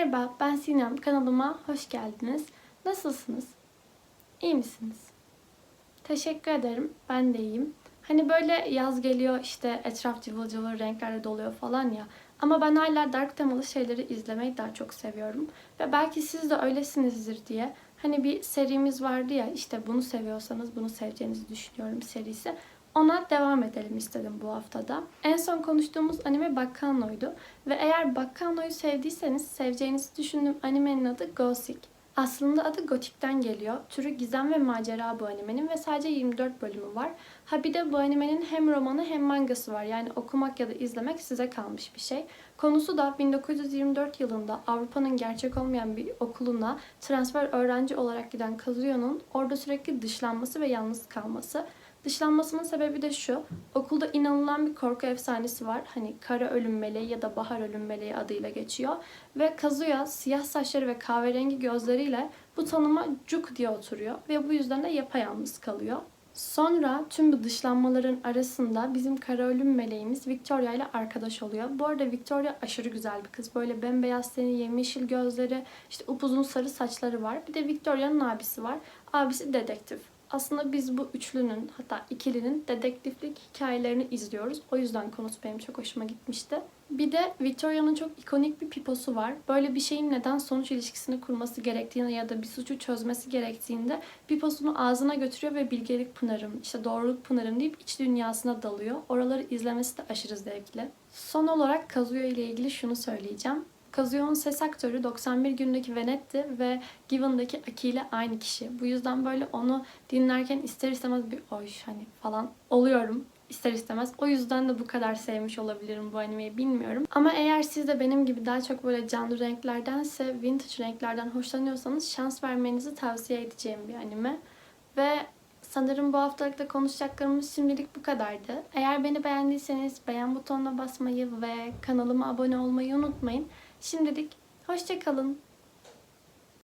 Merhaba, ben Sinem. Kanalıma hoş geldiniz. Nasılsınız? İyi misiniz? Teşekkür ederim. Ben de iyiyim. Hani böyle yaz geliyor işte etraf cıvıl cıvıl renklerle doluyor falan ya. Ama ben hala dark temalı şeyleri izlemeyi daha çok seviyorum. Ve belki siz de öylesinizdir diye. Hani bir serimiz vardı ya işte bunu seviyorsanız bunu seveceğinizi düşünüyorum serisi. Ona devam edelim istedim bu haftada. En son konuştuğumuz anime Baccano'ydu. Ve eğer Baccano'yu sevdiyseniz seveceğinizi düşündüğüm animenin adı Gothic. Aslında adı Gotik'ten geliyor. Türü gizem ve macera bu animenin ve sadece 24 bölümü var. Ha bir de bu animenin hem romanı hem mangası var. Yani okumak ya da izlemek size kalmış bir şey. Konusu da 1924 yılında Avrupa'nın gerçek olmayan bir okuluna transfer öğrenci olarak giden Kazuyo'nun orada sürekli dışlanması ve yalnız kalması. Dışlanmasının sebebi de şu. Okulda inanılan bir korku efsanesi var. Hani kara ölüm meleği ya da bahar ölüm meleği adıyla geçiyor. Ve Kazuya siyah saçları ve kahverengi gözleriyle bu tanıma cuk diye oturuyor. Ve bu yüzden de yapayalnız kalıyor. Sonra tüm bu dışlanmaların arasında bizim kara ölüm meleğimiz Victoria ile arkadaş oluyor. Bu arada Victoria aşırı güzel bir kız. Böyle bembeyaz teni, yemyeşil gözleri, işte upuzun sarı saçları var. Bir de Victoria'nın abisi var. Abisi dedektif. Aslında biz bu üçlünün hatta ikilinin dedektiflik hikayelerini izliyoruz. O yüzden konusu benim çok hoşuma gitmişti. Bir de Victoria'nın çok ikonik bir piposu var. Böyle bir şeyin neden sonuç ilişkisini kurması gerektiğini ya da bir suçu çözmesi gerektiğinde piposunu ağzına götürüyor ve bilgelik pınarım, işte doğruluk pınarım deyip iç dünyasına dalıyor. Oraları izlemesi de aşırı zevkli. Son olarak Kazuya ile ilgili şunu söyleyeceğim. Kazuyo'nun ses aktörü 91 gündeki Venetti ve Given'daki Aki ile aynı kişi. Bu yüzden böyle onu dinlerken ister istemez bir oy hani falan oluyorum ister istemez. O yüzden de bu kadar sevmiş olabilirim bu animeyi bilmiyorum. Ama eğer siz de benim gibi daha çok böyle canlı renklerdense vintage renklerden hoşlanıyorsanız şans vermenizi tavsiye edeceğim bir anime. Ve sanırım bu haftalıkta konuşacaklarımız şimdilik bu kadardı. Eğer beni beğendiyseniz beğen butonuna basmayı ve kanalıma abone olmayı unutmayın. Şimdilik hoşçakalın.